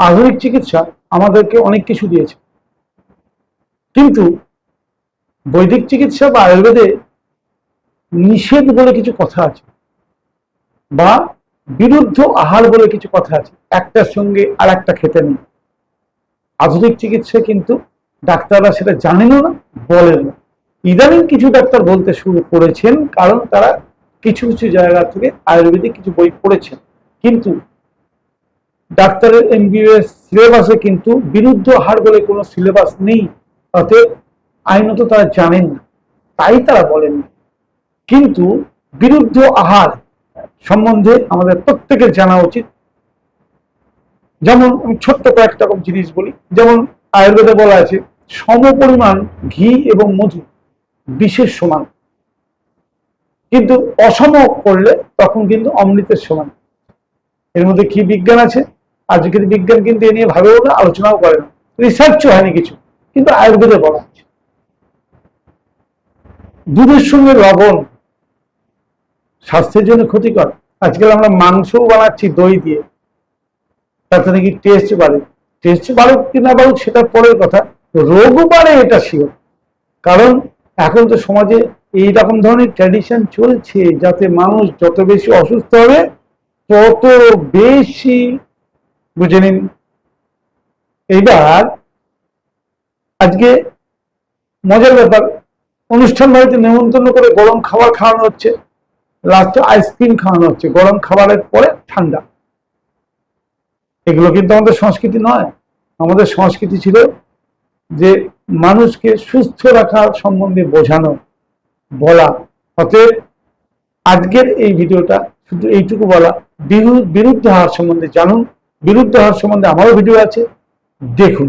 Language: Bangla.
আধুনিক চিকিৎসা আমাদেরকে অনেক কিছু দিয়েছে। কিন্তু বৈদিক চিকিৎসা বা আয়ুর্বেদে নিষেধ বলে কিছু কথা আছে বা বিরুদ্ধ আহার বলে কিছু কথা আছে। একটার সঙ্গে আর একটা খেতে নেই। আধুনিক চিকিৎসা কিন্তু ডাক্তাররা সেটা জানেনও না বলেন না। ইদানিং কিছু ডাক্তার বলতে শুরু করেছেন, কারণ তারা কিছু কিছু জায়গা থেকে আয়ুর্বেদিক কিছু বই পড়েছেন। কিন্তু ডাক্তারের এমবিবিএস সিলেবাসে কিন্তু বিরুদ্ধ হার বলে কোনো সিলেবাস নেই। অতএব আইনত তারা জানেন না, তাই তারা বলেন কিন্তু বিরুদ্ধ আহার সম্বন্ধে আমাদের প্রত্যেকের জানা উচিত। যেমন আমি ছোট্ট কয়েকটা রকম জিনিস বলি, যেমন আয়ুর্বেদে বলা আছে, সম পরিমাণ ঘি এবং মধু বিশেষ সমান। কিন্তু অসম করলে তখন কিন্তু অমৃতের সমান। এর মধ্যে কি বিজ্ঞান আছে? আজকের বিজ্ঞান কিন্তু এ নিয়ে ভাবেও না আলোচনাও করে না। রিসার্চও হয়নি কিছু, কিন্তু আয়ুর্বেদে বলা আছে দুধের সঙ্গে লবণ স্বাস্থ্যের জন্য ক্ষতিকর। আজকাল আমরা মাংসও বানাচ্ছি দই দিয়ে। তাতে নাকি টেস্ট বাড়ে। টেস্ট বাড়ুক কি না বাড়ুক সেটা পরের কথা। রোগও বাড়ে এটা শিওর কারণ এখন তো সমাজে এই রকম ধরনের ট্র্যাডিশন চলছে, যাতে মানুষ যত বেশি অসুস্থ হবে, তত বেশি বুঝে নিন। এইবার আজকে মজার ব্যাপার, অনুষ্ঠান বাড়িতে নেমন্তন্ন করে গরম খাবার খাওয়ানো হচ্ছে লাস্টে আইসক্রিম খাওয়ানো হচ্ছে, গরম খাবারের পরে ঠান্ডা। এগুলো কিন্তু আমাদের সংস্কৃতি নয়, আমাদের সংস্কৃতি ছিল যে মানুষকে সুস্থ রাখার সম্বন্ধে বোঝানো, বলা। অতএব আজকের এই ভিডিওটা শুধু এইটুকু বলা, বিরু- বিরুদ্ধ হার সম্বন্ধে জানুন। বিরুদ্ধ হওয়ার সম্বন্ধে আমারও ভিডিও আছে। দেখুন।